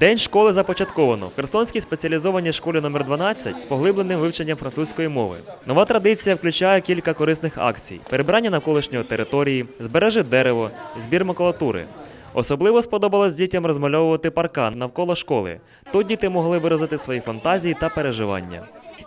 День школи започатковано в Херсонській спеціалізованій школі номер 12 з поглибленим вивченням французької мови. Нова традиція включає кілька корисних акцій: перебрання навколишньої території, збережи дерево, збір макулатури. Особливо сподобалось дітям розмальовувати паркан навколо школи. Тут діти могли виразити свої фантазії та переживання.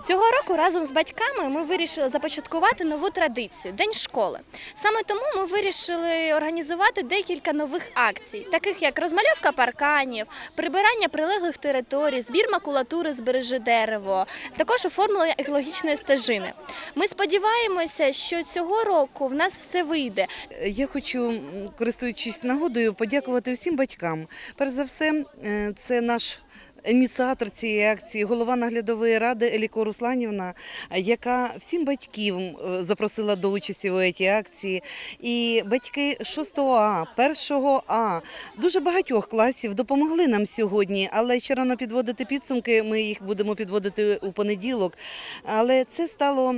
Цього року разом з батьками ми вирішили започаткувати нову традицію День школи. Саме тому ми вирішили організувати декілька нових акцій, таких як розмальовка парканів, прибирання прилеглих територій, збір макулатури збережи дерево, також оформлення екологічної стежини. Ми сподіваємося, що цього року в нас все вийде. Я хочу, користуючись нагодою, подякувати всім батькам. Перш за все, е, це наш. Ініціатор цієї акції, голова наглядової ради Еліко Русланівна, яка всім батьків запросила до участі у цій акції. І батьки 6 А, 1 А, дуже багатьох класів допомогли нам сьогодні, але ще рано підводити підсумки. Ми їх будемо підводити у понеділок. Але це стало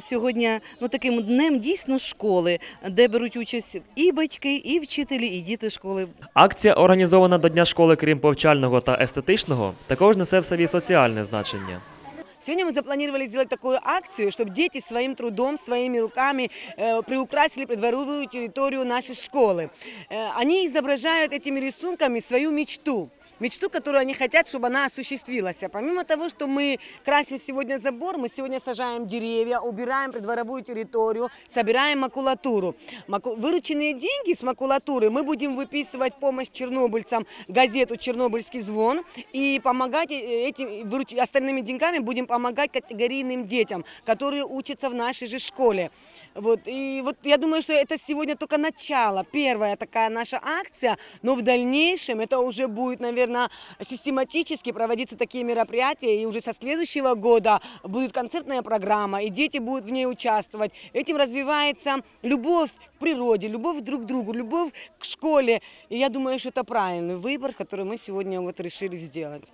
сьогодні ну, таким днем дійсно школи, де беруть участь і батьки, і вчителі, і діти школи. Акція, організована до Дня школи, крім повчального та естетичного, також несе в собі соціальне значення. Сегодня мы запланировали сделать такую акцию, чтобы дети своим трудом, своими руками э, приукрасили придворовую территорию нашей школы. Э, они изображают этими рисунками свою мечту. Мечту, которую они хотят, чтобы она осуществилась. А помимо того, что мы красим сегодня забор, мы сегодня сажаем деревья, убираем придворовую территорию, собираем макулатуру. Маку- Вырученные деньги с макулатуры мы будем выписывать помощь чернобыльцам, газету «Чернобыльский звон» и помогать э, этим, выруч- остальными деньгами будем помогать категорийным детям, которые учатся в нашей же школе. Вот. И вот я думаю, что это сегодня только начало, первая такая наша акция, но в дальнейшем это уже будет, наверное, систематически проводиться такие мероприятия, и уже со следующего года будет концертная программа, и дети будут в ней участвовать. Этим развивается любовь к природе, любовь друг к другу, любовь к школе. И я думаю, что это правильный выбор, который мы сегодня вот решили сделать.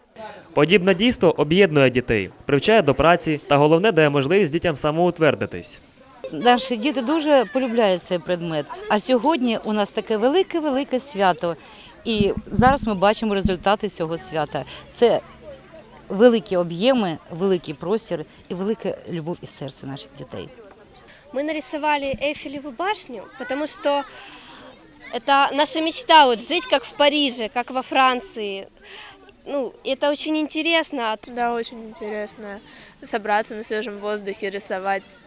Подібне дійство об'єднує дітей, привчає до праці та головне дає можливість дітям самоутвердитись. Наші діти дуже полюбляють цей предмет. А сьогодні у нас таке велике велике свято. І зараз ми бачимо результати цього свята. Це великі об'єми, великий простір і велика любов і серце наших дітей. Мы нарисовали Эйфелеву башню, потому что это наша мечта, вот жить как в Париже, как во Франции. Ну, это очень интересно. Да, очень интересно собраться на свежем воздухе, рисовать.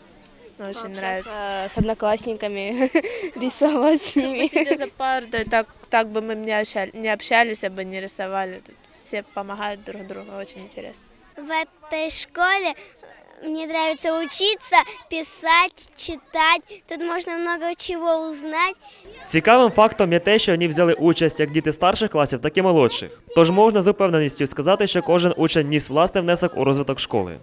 Очень нравится. Общаться с одноклассниками, рисовать с ними. Сидя за партой, так, так бы мы не общались, не общались, а бы не рисовали. Тут все помогают друг другу, очень интересно. В этой школе мне нравится учиться, писать, читать. Тут можно много чего узнать. Цікавим фактом є те, що вони взяли участь як діти старших класів, так і молодших. Тож можна з упевненістю сказати, що кожен учень ніс власний внесок у розвиток школи.